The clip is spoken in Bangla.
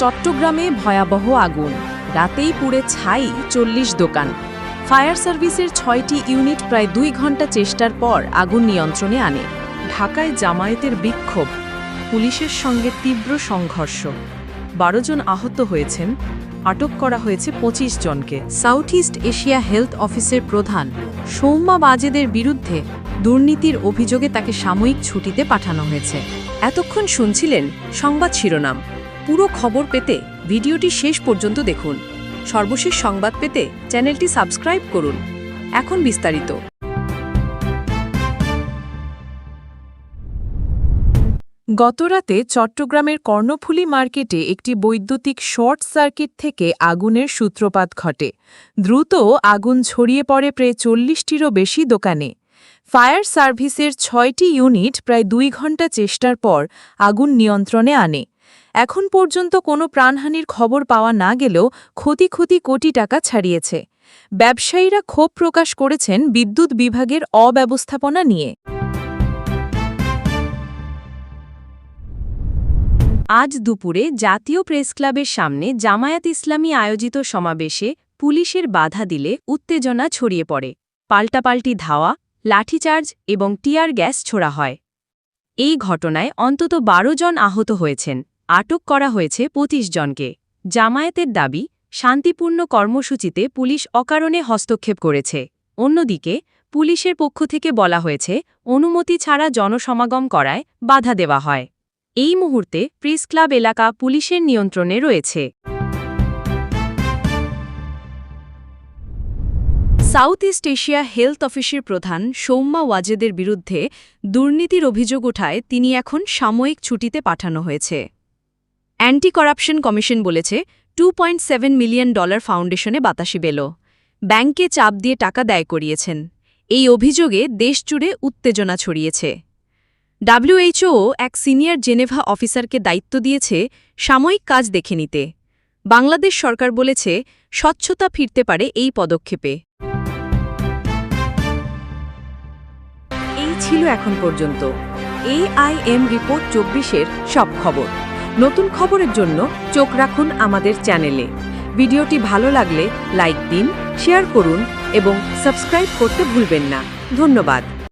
চট্টগ্রামে ভয়াবহ আগুন। রাতেই পুড়ে ছাই চল্লিশ দোকান। ফায়ার সার্ভিসের ছয়টি ইউনিট প্রায় দুই ঘণ্টা চেষ্টার পর আগুন নিয়ন্ত্রণে আনে। ঢাকায় জামায়াতের বিক্ষোভ, পুলিশের সঙ্গে তীব্র সংঘর্ষ। বারো জন আহত হয়েছেন, আটক করা হয়েছে ২৫ জনকে। সাউথ ইস্ট এশিয়া হেলথ অফিসের প্রধান সৌম্যা বাজেদের বিরুদ্ধে দুর্নীতির অভিযোগে তাকে সাময়িক ছুটিতে পাঠানো হয়েছে। এতক্ষণ শুনছিলেন সংবাদ শিরোনাম। পুরো খবর পেতে ভিডিওটি শেষ পর্যন্ত দেখুন। সর্বশেষ সংবাদ পেতে চ্যানেলটি সাবস্ক্রাইব করুন। এখন বিস্তারিত। গতরাতে চট্টগ্রামের কর্ণফুলী মার্কেটে একটি বৈদ্যুতিক শর্ট সার্কিট থেকে আগুনের সূত্রপাত ঘটে। দ্রুত আগুন ছড়িয়ে পড়ে প্রায় চল্লিশটিরও বেশি দোকানে। ফায়ার সার্ভিসের ছয়টি ইউনিট প্রায় দুই ঘণ্টা চেষ্টার পর আগুন নিয়ন্ত্রণে আনে। এখন পর্যন্ত কোনো প্রাণহানির খবর পাওয়া না গেলেও ক্ষতি ক্ষতি কোটি টাকা ছাড়িয়েছে। ব্যবসায়ীরা ক্ষোভ প্রকাশ করেছেন বিদ্যুৎ বিভাগের অব্যবস্থাপনা নিয়ে। আজ দুপুরে জাতীয় প্রেস ক্লাবের সামনে জামায়াত ইসলামী আয়োজিত সমাবেশে পুলিশের বাধা দিলে উত্তেজনা ছড়িয়ে পড়ে। পাল্টাপাল্টি ধাওয়া, লাঠিচার্জ এবং টিয়ার গ্যাস ছোড়া হয়। এই ঘটনায় অন্তত বারো জন আহত হয়েছেন। আটক করা হয়েছে ২৫ জনকে। জামায়াতের দাবি, শান্তিপূর্ণ কর্মসূচিতে পুলিশ অকারণে হস্তক্ষেপ করেছে। অন্যদিকে, পুলিশের পক্ষ থেকে বলা হয়েছে, অনুমতি ছাড়া জনসমাগম করায় বাধা দেওয়া হয়। এই মুহূর্তে প্রেস ক্লাব এলাকা পুলিশের নিয়ন্ত্রণে রয়েছে। সাউথ ইস্ট এশিয়া হেলথ অফিসের প্রধান সৌম্যা ওয়াজেদের বিরুদ্ধে দুর্নীতির অভিযোগ ওঠায় তিনি এখন সাময়িক ছুটিতে পাঠানো হয়েছে। অ্যান্টি করাপশন কমিশন বলেছে টু মিলিয়ন ডলার ফাউন্ডেশনে বাতাসি বেল। ব্যাংকে চাপ দিয়ে টাকা দায় করিয়েছেন। এই অভিযোগে দেশজুড়ে উত্তেজনা ছড়িয়েছে। ডাব্লিউএইচও এক সিনিয়র জেনেভা অফিসারকে দায়িত্ব দিয়েছে সাময়িক কাজ দেখে নিতে। বাংলাদেশ সরকার বলেছে, স্বচ্ছতা ফিরতে পারে এই পদক্ষেপে। এই ছিল এখন পর্যন্ত। এআইএম রিপোর্ট চব্বিশের সব খবর। নতুন খবরের জন্য চোখ রাখুন আমাদের চ্যানেলে। ভিডিওটি ভালো লাগলে লাইক দিন, শেয়ার করুন এবং সাবস্ক্রাইব করতে ভুলবেন না। ধন্যবাদ।